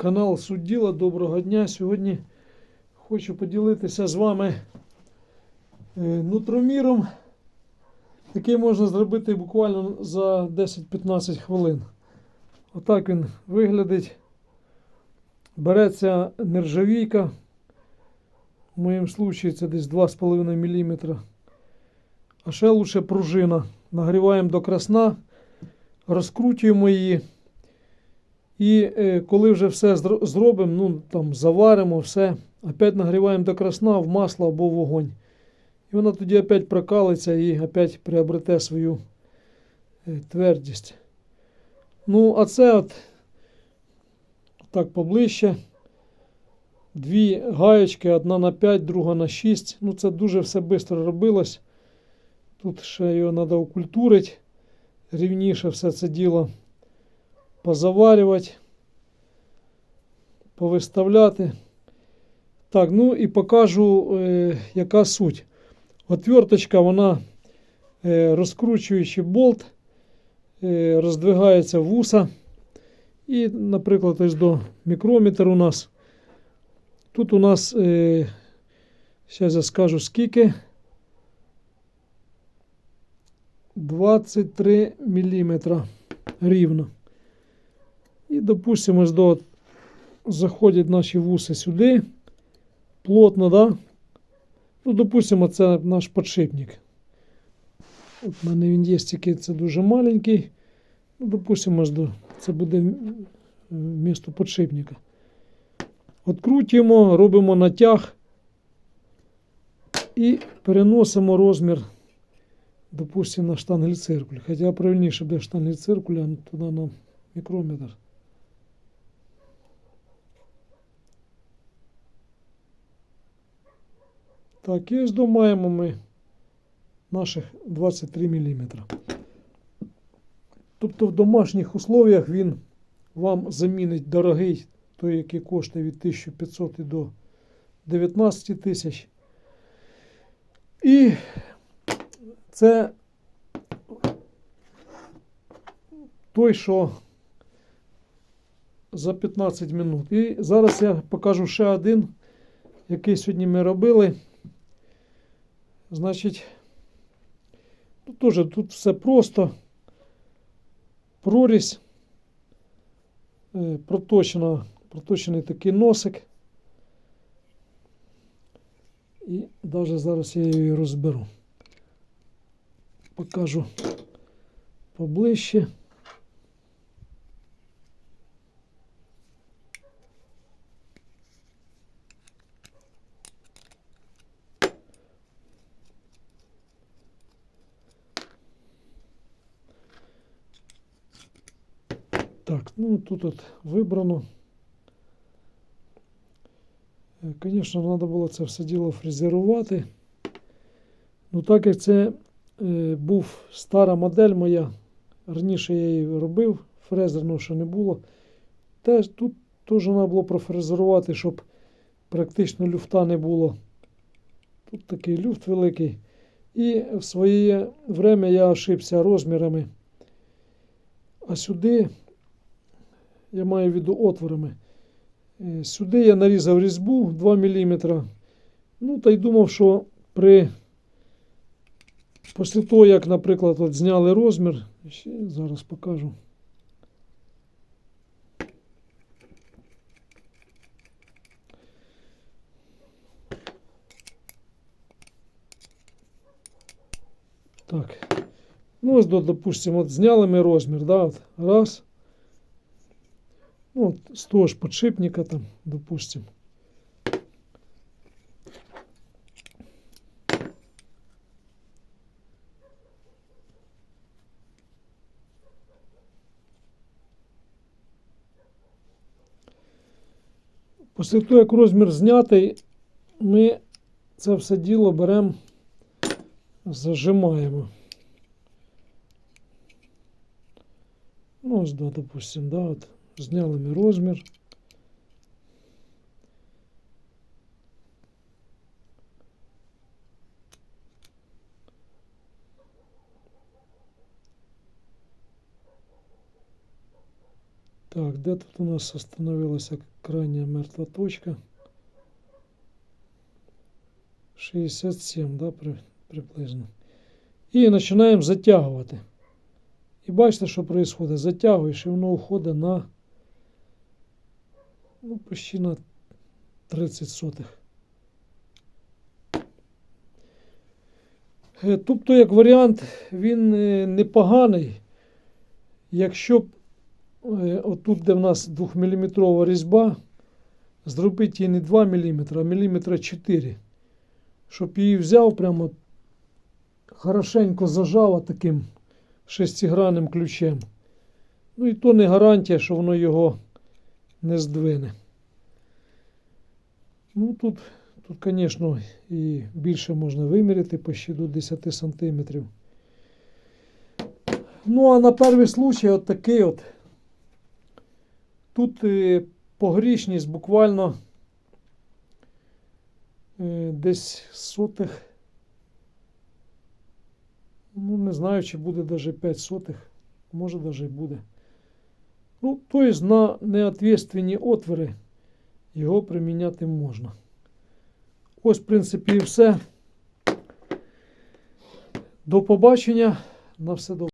Канал Судділа, доброго дня. Сьогодні хочу поділитися з вами е, нутроміром, який можна зробити буквально за 10-15 хвилин. Отак він виглядить. Береться нержавійка. В моєму випадку це десь 2,5 мм. А ще лучше пружина. Нагріваємо до красна, розкручуємо її. І е, коли вже все зробимо, ну там заваримо все, опять нагріваємо до красна в масло або в вогонь. І вона тоді опять прокалиться і опять приобрете свою е, твердість. Ну, а це от так поближче. Дві гаєчки, одна на 5, друга на 6. Ну, це дуже все швидко робилось. Тут ще його треба окультурити, рівніше все це діло позаварювати, повиставляти. Так, ну і покажу, е, яка суть. Отверточка, вона е, розкручуючи болт, е, роздвигається вуса. І, наприклад, ось до мікрометр у нас. Тут у нас, е, зараз я скажу скільки. 23 мм рівно. І, допустимо, ось заходять наші вуси сюди. Плотно, да? Ну, допустимо, це наш подшипник. В мене він є, тільки це дуже маленький. Ну, допустимо, до, це буде місто подшипника. Открутимо, робимо натяг і переносимо розмір, допустимо, на штангель-циркуль. Хоча правильніше буде штангель-циркуль, а туди на мікрометр. Так, і ось домаємо ми наших 23 мм. Тобто в домашніх условіях він вам замінить дорогий, той, який коштує від 1500 до 19 тисяч. І це той, що за 15 минут. І зараз я покажу ще один, який сьогодні ми робили. Значить, тут теж тут все просто. Прорізь, проточено, проточена, проточений такий носик. І навіть зараз я її розберу. Покажу поближче. Так, ну тут от вибрано. Звісно, треба було це все діло фрезерувати. Ну, так як це е, був стара модель моя, раніше я її робив, фрезерного ще не було. Теж тут теж треба було профрезерувати, щоб практично люфта не було. Тут такий люфт великий. І в своє время я ошибся розмірами. А сюди я маю в виду отворами. Е, Сюди я нарізав різьбу 2 мм. Ну, та й думав, що при після того, як, наприклад, от зняли розмір, ще зараз покажу. Так. Ну, ось, допустимо, от зняли ми розмір, да, от, раз. Ну, з того ж подшипника там, допустим. Після того, як розмір знятий, ми це все діло беремо, зажимаємо. Ну, ось, да, допустим, да, от, зняли ми розмір. Так, де тут у нас остановилася крайня мертва точка? 67, да, при, приблизно. І починаємо затягувати. І бачите, що відбувається? Затягуєш, і воно уходить на ну, почти на 30 сотих. Е, Тобто, як варіант, він е, непоганий, якщо б е, отут, де в нас 2-мм різьба, зробити її не 2 мм, а мм 4 щоб її взяв прямо хорошенько зажав таким шестигранним ключем. Ну і то не гарантія, що воно його не здвине. Ну тут, тут, звісно, і більше можна виміряти почти до 10 сантиметрів. Ну, а на перший случай от такий от. Тут е, погрішність буквально е, десь сотих. Ну, не знаю, чи буде навіть 5 сотих. Може навіть буде. Ну, тобто на неответственні отвори його приміняти можна. Ось, в принципі, і все. До побачення. На все добре.